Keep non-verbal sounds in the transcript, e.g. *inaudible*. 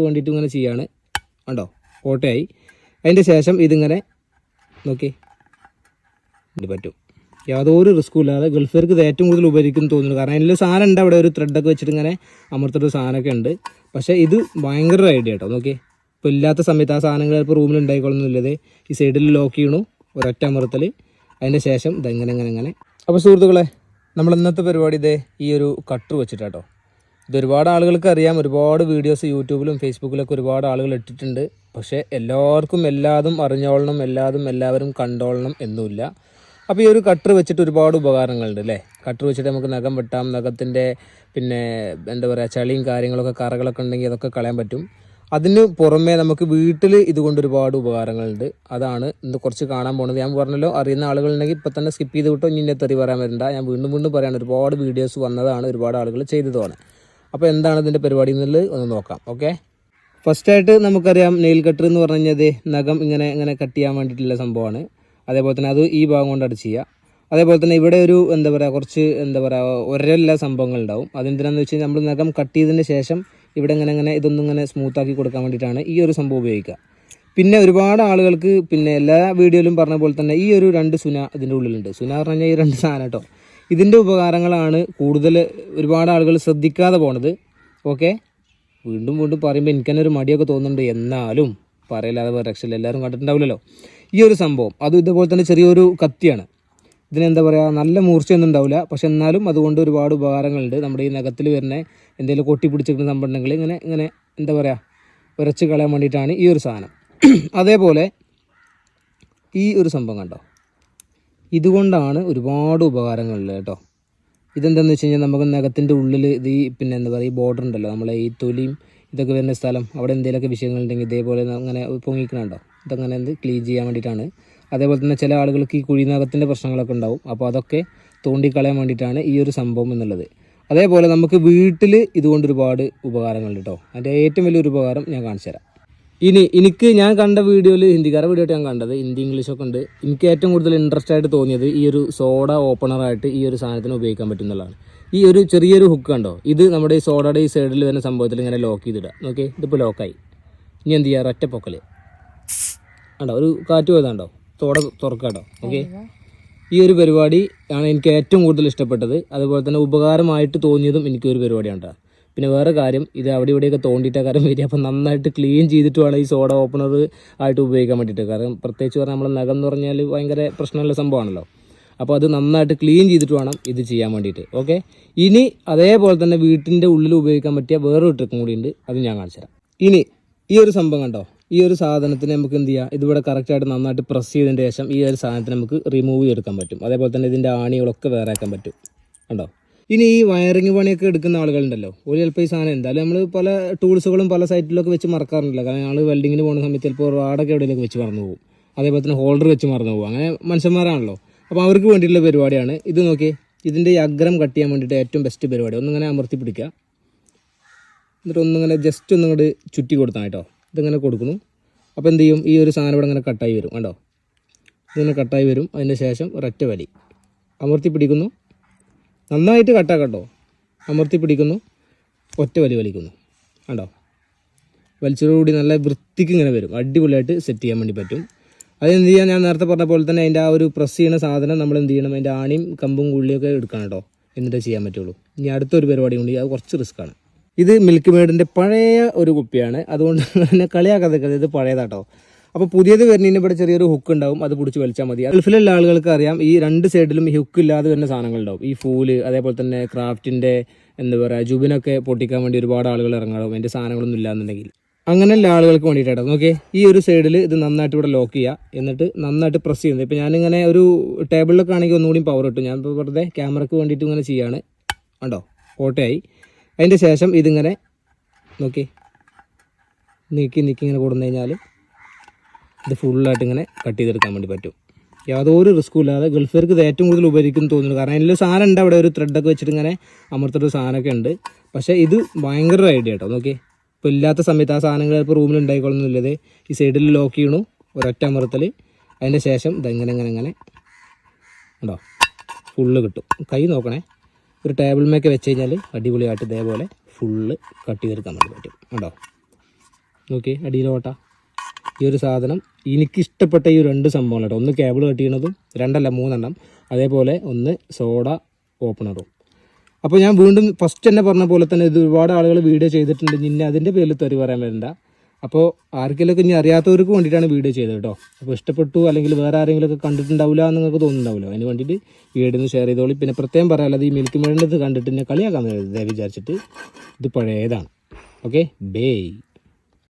വേണ്ടിയിട്ട് ഇങ്ങനെ ചെയ്യാണ്. കണ്ടോ? കോട്ടയായി. അതിന്റെ ശേഷം ഇതിങ്ങനെ നോക്കി. ഇത് പറ്റും. യാതൊരു റിസ്ക്കും ഇല്ലാതെ ഗൾഫുകാർക്ക് ഇത് ഏറ്റവും കൂടുതൽ ഉപകരിക്കും തോന്നുന്നു. കാരണം അതിൽ സാധനം ഉണ്ട് അവിടെ. ഒരു ത്രെഡൊക്കെ വെച്ചിട്ട് ഇങ്ങനെ അമർത്തിട്ട് സാധനമൊക്കെ ഉണ്ട്. പക്ഷേ ഇത് ഭയങ്കര ഐഡിയ കേട്ടോ നോക്കി. ഇപ്പോൾ ഇല്ലാത്ത സമയത്ത് ആ സാധനങ്ങൾ ചിലപ്പോൾ റൂമിൽ ഉണ്ടായിക്കൊള്ളുന്നില്ലത് ഈ സൈഡിൽ ലോക്ക് ചെയ്യണു. ഒരൊറ്റ അമർത്തൽ അതിന്റെ ശേഷം ഇതെങ്ങനെ ഇങ്ങനെ ഇങ്ങനെ അപ്പോൾ സുഹൃത്തുക്കളെ നമ്മൾ ഇന്നത്തെ പരിപാടി ഇതേ ഈ ഒരു കട്ടർ വെച്ചിട്ടാട്ടോ. ഇത് ഒരുപാട് ആളുകൾക്ക് അറിയാം. ഒരുപാട് വീഡിയോസ് യൂട്യൂബിലും ഫേസ്ബുക്കിലൊക്കെ ഒരുപാട് ആളുകൾ ഇട്ടിട്ടുണ്ട്. പക്ഷേ എല്ലാവർക്കും എല്ലാതും അറിഞ്ഞോളണം എല്ലാതും എല്ലാവരും കണ്ടോളണം എന്നുമില്ല. അപ്പോൾ ഈ ഒരു കട്ടർ വെച്ചിട്ട് ഒരുപാട് ഉപകാരങ്ങളുണ്ട് അല്ലേ? കട്ടർ വെച്ചിട്ട് നമുക്ക് നഖം വെട്ടാം നഖത്തിന്റെ പിന്നെ എന്താ പറയുക ചളിയും കാര്യങ്ങളൊക്കെ കറകളൊക്കെ ഉണ്ടെങ്കിൽ അതൊക്കെ കളയാൻ പറ്റും. അതിന് പുറമേ നമുക്ക് വീട്ടിൽ ഇതുകൊണ്ട് ഒരുപാട് ഉപകാരങ്ങളുണ്ട്. അതാണ് ഇന്ന് കുറച്ച് കാണാൻ പോകുന്നത് ഞാൻ പറഞ്ഞല്ലോ അറിയുന്ന ആളുകളുണ്ടെങ്കിൽ ഇപ്പം തന്നെ സ്കിപ്പ് ചെയ്ത് വിട്ടോ ഇനി എന്നെ തെറി പറയാൻ വരണ്ട. ഞാൻ വീണ്ടും വീണ്ടും പറയാൻ ഒരുപാട് വീഡിയോസ് വന്നതാണ് ഒരുപാട് ആളുകൾ ചെയ്തതുമാണ്. അപ്പോൾ എന്താണ് ഇതിന്റെ പരിപാടി എന്നുള്ളത് ഒന്ന് നോക്കാം ഓക്കെ ഫസ്റ്റായിട്ട് നമുക്കറിയാം നെയിൽ കട്ടർ എന്ന് പറഞ്ഞു കഴിഞ്ഞാൽ നഖം ഇങ്ങനെ ഇങ്ങനെ കട്ട് ചെയ്യാൻ വേണ്ടിയിട്ടുള്ള സംഭവമാണ്. അതേപോലെ തന്നെ അത് ഈ ഭാഗം കൊണ്ടാണ് ചെയ്യുക അതേപോലെ തന്നെ ഇവിടെ ഒരു എന്താ പറയുക കുറച്ച് എന്താ പറയുക ഒരല്ല സംഭവങ്ങൾ ഉണ്ടാവും. അതെന്തിനാന്ന് വെച്ച് കഴിഞ്ഞാൽ നമ്മൾ നഖം കട്ട് ചെയ്തതിന് ശേഷം ഇവിടെ ഇങ്ങനെ ഇങ്ങനെ ഇതൊന്നും ഇങ്ങനെ സ്മൂത്താക്കി കൊടുക്കാൻ വേണ്ടിയിട്ടാണ് ഈ ഒരു സംഭവം ഉപയോഗിക്കുക. പിന്നെ ഒരുപാട് ആളുകൾക്ക് പിന്നെ എല്ലാ വീഡിയോയിലും പറഞ്ഞ പോലെ തന്നെ ഈ ഒരു രണ്ട് സുന ഇതിന്റെ ഉള്ളിലുണ്ട്. സുന പറഞ്ഞു കഴിഞ്ഞാൽ ഈ രണ്ട് സാധനം കേട്ടോ. ഇതിന്റെ ഉപകാരങ്ങളാണ് കൂടുതൽ ഒരുപാട് ആളുകൾ ശ്രദ്ധിക്കാതെ പോണത്. ഓക്കെ? വീണ്ടും വീണ്ടും പറയുമ്പോൾ എനിക്ക് തന്നെ ഒരു മടിയൊക്കെ തോന്നുന്നുണ്ട്. എന്നാലും പറയില്ലാതെ വേറെ രക്ഷയില്ല. എല്ലാവരും കണ്ടിട്ടുണ്ടാവില്ലല്ലോ. ഈ ഒരു സംഭവം. അതും ഇതുപോലെ തന്നെ ചെറിയൊരു കത്തിയാണ്. ഇതിനെന്താ പറയുക നല്ല മൂർച്ചയൊന്നും ഉണ്ടാവില്ല. പക്ഷെ എന്നാലും അതുകൊണ്ട് ഒരുപാട് ഉപകാരങ്ങളുണ്ട്. നമ്മുടെ ഈ നഖത്തിൽ വരുന്ന എന്തെങ്കിലും കൊട്ടി പിടിച്ചിരിക്കുന്ന സംഭവം ഇങ്ങനെ ഇങ്ങനെ എന്താ പറയുക ഉരച്ച് കളയാൻ വേണ്ടിയിട്ടാണ് ഈ ഒരു സാധനം. *clears throat* അതേപോലെ ഈ ഒരു സംഭവം കണ്ടോ? ഇതുകൊണ്ടാണ് ഒരുപാട് ഉപകാരങ്ങളുള്ളത് കേട്ടോ. ഇതെന്താണെന്ന് വെച്ച് കഴിഞ്ഞാൽ നമുക്ക് നഖത്തിന്റെ ഉള്ളിൽ ഇത് പിന്നെ എന്താ പറയുക ഈ ബോർഡർ ഉണ്ടല്ലോ നമ്മളെ ഈ തൊലിയും ഇതൊക്കെ വരുന്ന സ്ഥലം അവിടെ എന്തെങ്കിലുമൊക്കെ വിഷയങ്ങളുണ്ടെങ്കിൽ ഇതേപോലെ അങ്ങനെ പൊങ്ങിക്കണുണ്ടോ? ഇതങ്ങനെ എന്ത് ക്ലീൻ ചെയ്യാൻ വേണ്ടിയിട്ടാണ്. അതേപോലെ തന്നെ ചില ആളുകൾക്ക് ഈ കുഴിനകത്തിന്റെ പ്രശ്നങ്ങളൊക്കെ ഉണ്ടാവും. അപ്പോൾ അതൊക്കെ തോണ്ടിക്കളയാൻ വേണ്ടിയിട്ടാണ് ഈ ഒരു സംഭവം എന്നുള്ളത്. അതേപോലെ നമുക്ക് വീട്ടിൽ ഇതുകൊണ്ട് ഒരുപാട് ഉപകാരങ്ങളുണ്ട് കേട്ടോ. അതിന്റെ ഏറ്റവും വലിയൊരു ഉപകാരം ഞാൻ കാണിച്ചു തരാം ഇനി എനിക്ക് ഞാൻ കണ്ട വീഡിയോയിൽ ഹിന്ദിക്കാരുടെ വീഡിയോ ഞാൻ കണ്ടത് ഹിന്ദി ഇംഗ്ലീഷൊക്കെ ഉണ്ട്. എനിക്ക് ഏറ്റവും കൂടുതൽ ഇൻട്രസ്റ്റ് ആയിട്ട് തോന്നിയത് ഈ ഒരു സോഡ ഓപ്പണറായിട്ട് ഈ ഒരു സാധനത്തിന് ഉപയോഗിക്കാൻ പറ്റുന്നതാണ് ഈ ഒരു ചെറിയൊരു ഹുക്ക് കണ്ടോ? ഇത് നമ്മുടെ ഈ സോഡയുടെ ഈ സൈഡിൽ വരുന്ന സംഭവത്തിൽ ഇങ്ങനെ ലോക്ക് ചെയ്തിടുക. നോക്കി ഇതിപ്പോൾ ലോക്കായി ഇനി എന്ത് ചെയ്യുക ഒറ്റ പൊക്കൽ കണ്ടോ? ഒരു കാറ്റ് പോയതാണ്ടോ? തോട തുറക്കാട്ടോ. ഓക്കെ ഈ ഒരു പരിപാടി ആണ് എനിക്ക് ഏറ്റവും കൂടുതൽ ഇഷ്ടപ്പെട്ടത്. അതുപോലെ തന്നെ ഉപകാരമായിട്ട് തോന്നിയതും എനിക്കൊരു പരിപാടിയാണ് ട്ടോ. പിന്നെ വേറെ കാര്യം ഇത് അവിടെ ഇവിടെയൊക്കെ തോണ്ടിയിട്ട കാര്യം വരിക. അപ്പം നന്നായിട്ട് ക്ലീൻ ചെയ്തിട്ട് വേണം ഈ സോഡ ഓപ്പണർ ആയിട്ട് ഉപയോഗിക്കാൻ വേണ്ടിയിട്ട്. കാരണം പ്രത്യേകിച്ച് പറഞ്ഞാൽ നമ്മൾ നഖം എന്ന് പറഞ്ഞാൽ ഭയങ്കര പ്രശ്നമുള്ള സംഭവമാണല്ലോ. അപ്പോൾ അത് നന്നായിട്ട് ക്ലീൻ ചെയ്തിട്ട് വേണം ഇത് ചെയ്യാൻ വേണ്ടിയിട്ട്. ഓക്കെ ഇനി അതേപോലെ തന്നെ വീട്ടിന്റെ ഉള്ളിൽ ഉപയോഗിക്കാൻ പറ്റിയ വേറൊരു ട്രിക്കും കൂടി ഉണ്ട്. അത് ഞാൻ കാണിച്ചു തരാം. ഇനി ഈ ഒരു സംഭവം കണ്ടോ? ഈ ഒരു സാധനത്തിന് നമുക്ക് എന്ത് ചെയ്യാം? ഇതിവിടെ കറക്റ്റായിട്ട് നന്നായിട്ട് പ്രസ് ചെയ്തതിന് ശേഷം ഈ ഒരു സാധനത്തിന് നമുക്ക് റിമൂവ് ചെയ്തെടുക്കാൻ പറ്റും. അതേപോലെ തന്നെ ഇതിന്റെ ആണികളൊക്കെ വേറെ ആക്കാൻ പറ്റും. കണ്ടോ? ഇനി ഈ വയറിങ് പണിയൊക്കെ എടുക്കുന്ന ആളുകളുണ്ടല്ലോ. ഒരു ചിലപ്പോൾ ഈ സാധനം എന്തായാലും നമ്മൾ പല ടൂൾസുകളും പല സൈറ്റിലൊക്കെ വെച്ച് മറക്കാറുണ്ടല്ലോ. കാരണം ഞങ്ങൾ വെൽഡിങ്ങിന് പോകുന്ന സമയത്ത് ചിലപ്പോൾ റാഡൊക്കെ എവിടെയൊക്കെ വെച്ച് മറന്നു പോകും. അതേപോലെ തന്നെ ഹോൾഡർ വെച്ച് മറന്നു പോകും. അങ്ങനെ മനുഷ്യന്മാരാണല്ലോ. അപ്പോൾ അവർക്ക് വേണ്ടിയിട്ടുള്ള പരിപാടിയാണ്. ഇത് നോക്കി ഇതിന്റെ ഈ അഗ്രം കട്ട് ചെയ്യാൻ വേണ്ടിയിട്ട് ഏറ്റവും ബെസ്റ്റ് പരിപാടി. ഒന്നിങ്ങനെ അമർത്തി പിടിക്കുക. എന്നിട്ട് ഒന്നിങ്ങനെ ജസ്റ്റ് ഒന്നിങ്ങോട്ട് ചുറ്റി കൊടുത്താൽ കേട്ടോ ഇതിങ്ങനെ കൊടുക്കുന്നു. അപ്പോൾ എന്ത് ചെയ്യും? ഈ ഒരു സാധനം ഇവിടെ ഇങ്ങനെ കട്ടായി വരും. കണ്ടോ? ഇതിങ്ങനെ കട്ടായി വരും. അതിന്റെ ശേഷം ഒരൊറ്റ വലി. അമർത്തി പിടിക്കുന്നു. നന്നായിട്ട് കട്ടാക്കട്ടോ അമർത്തി പിടിക്കുന്നു. ഒറ്റ വലി വലിക്കുന്നു. കണ്ടോ? വലിച്ചതോടുകൂടി നല്ല വൃത്തിക്ക് ഇങ്ങനെ വരും. അടിപൊളിയായിട്ട് സെറ്റ് ചെയ്യാൻ വേണ്ടി പറ്റും. അത് എന്ത് ചെയ്യാൻ ഞാൻ നേരത്തെ പറഞ്ഞ പോലെ തന്നെ അതിന്റെ ആ ഒരു പ്രസ് ചെയ്യുന്ന സാധനം നമ്മൾ എന്ത് ചെയ്യണം? അതിന്റെ ആണിയും കമ്പും കുള്ളിയൊക്കെ എടുക്കണം കേട്ടോ. എന്നിട്ടേ ചെയ്യാൻ പറ്റുള്ളൂ. ഇനി അടുത്തൊരു പരിപാടി കൊണ്ട് അത് കുറച്ച് റിസ്ക്കാണ് ഇത് മിൽക്ക് മേഡിന്റെ പഴയ ഒരു കുപ്പിയാണ്. അതുകൊണ്ട് തന്നെ കളിയാക്കാതെ ഇത് പഴയതാട്ടോ അപ്പോൾ പുതിയത് വരുന്നതിന് ഇവിടെ ചെറിയൊരു ഹുക്ക് ഉണ്ടാവും അത് പിടിച്ച് വലിച്ചാൽ മതി. ഗൾഫിലുള്ള ആളുകൾക്ക് അറിയാം ഈ രണ്ട് സൈഡിലും ഈ ഹുക്ക് ഇല്ലാതെ വരുന്ന സാധനങ്ങളുണ്ടാവും ഈ ഫൂൽ അതേപോലെ തന്നെ ക്രാഫ്റ്റിന്റെ എന്താ പറയുക ജുബിനൊക്കെ പൊട്ടിക്കാൻ വേണ്ടി ഒരുപാട് ആളുകൾ ഇറങ്ങാറും എന്റെ സാധനങ്ങളൊന്നും ഇല്ലാന്നുണ്ടെങ്കിൽ. അങ്ങനെയുള്ള ആളുകൾക്ക് വേണ്ടിയിട്ടാണ് നോക്കിയേ ഈ ഒരു സൈഡിൽ ഇത് നന്നായിട്ട് ഇവിടെ ലോക്ക് ചെയ്യുക എന്നിട്ട് നന്നായിട്ട് പ്രസ് ചെയ്യുന്നത് ഇപ്പോൾ ഞാനിങ്ങനെ ഒരു ടേബിളിലൊക്കെ ആണെങ്കിൽ ഒന്നുകൂടി പവർ ഇട്ടു ഞാൻ ഇപ്പോൾ വെറുതെ ക്യാമറയ്ക്ക് വേണ്ടിയിട്ട് ഇങ്ങനെ ചെയ്യാണ്. കണ്ടോ? ഓട്ടയായി അതിന്റെ ശേഷം ഇതിങ്ങനെ നോക്കി നീക്കി നീക്കി ഇങ്ങനെ കൊടുന്നു കഴിഞ്ഞാൽ ഇത് ഫുള്ളായിട്ട് ഇങ്ങനെ കട്ട് ചെയ്തെടുക്കാൻ വേണ്ടി പറ്റും. യാതൊരു റിസ്ക്കും ഇല്ലാതെ ഗൾഫുകാർക്ക് ഇത് ഏറ്റവും കൂടുതൽ ഉപകരിക്കും തോന്നുന്നു. കാരണം അതിൽ സാധനം ഉണ്ട് അവിടെ ഒരു ത്രെഡൊക്കെ വെച്ചിട്ട് ഇങ്ങനെ അമർത്തിട്ട് സാധനമൊക്കെ ഉണ്ട്. പക്ഷേ ഇത് ഭയങ്കര ഐഡിയ കേട്ടോ നോക്കി ഇപ്പോൾ ഇല്ലാത്ത സമയത്ത് ആ സാധനങ്ങൾ ചിലപ്പോൾ റൂമിൽ ഉണ്ടായിക്കൊള്ളുന്നില്ലത് ഈ സൈഡിൽ ലോക്ക് ചെയ്യണു ഒരൊറ്റ അമർത്തൽ അതിന്റെ ശേഷം ഇതെങ്ങനെ ഇങ്ങനെ ഇങ്ങനെ ഉണ്ടോ? ഫുള്ള് കിട്ടും. കൈ നോക്കണേ. ഒരു ടേബിൾ മേക്ക് വെച്ച് കഴിഞ്ഞാൽ അടിപൊളിയായിട്ട് ഇതേപോലെ ഫുള്ള് കട്ട് ചെയ്തെടുക്കാൻ വേണ്ടി പറ്റും. ഉണ്ടോ? നോക്കി അടിയിലോട്ട. ഈ ഒരു സാധനം എനിക്ക് ഇഷ്ടപ്പെട്ട ഈ രണ്ട് സംഭവങ്ങൾ കേട്ടോ. ഒന്ന് കേബിൾ കെട്ടിയണതും രണ്ടല്ല മൂന്നെണ്ണം. അതേപോലെ ഒന്ന് സോഡ ഓപ്പണറും അപ്പോൾ ഞാൻ വീണ്ടും ഫസ്റ്റ് തന്നെ പറഞ്ഞ പോലെ തന്നെ ഇത് ഒരുപാട് ആളുകൾ വീഡിയോ ചെയ്തിട്ടുണ്ട്. ഇനി അതിന്റെ പേരിൽ തെറി പറയാൻ വരണ്ട. അപ്പോൾ ആർക്കെങ്കിലുമൊക്കെ ഇനി അറിയാത്തവർക്ക് വേണ്ടിയിട്ടാണ് വീഡിയോ ചെയ്തത് കേട്ടോ. അപ്പോൾ ഇഷ്ടപ്പെട്ടു അല്ലെങ്കിൽ വേറെ ആരെങ്കിലുമൊക്കെ കണ്ടിട്ടുണ്ടാവില്ല എന്ന് നിങ്ങൾക്ക് തോന്നുന്നുണ്ടാവില്ല. അതിന് വേണ്ടിയിട്ട് വീഡിയോ ഷെയർ ചെയ്തോളി. പിന്നെ പ്രത്യേകം പറയാനുള്ളത് ഈ മിൽക്ക് മേടിന്റെ കണ്ടിട്ട് എന്നെ കളിയാക്കാൻ വിചാരിച്ചിട്ട് ഇത് പഴയതാണ്. Okay bay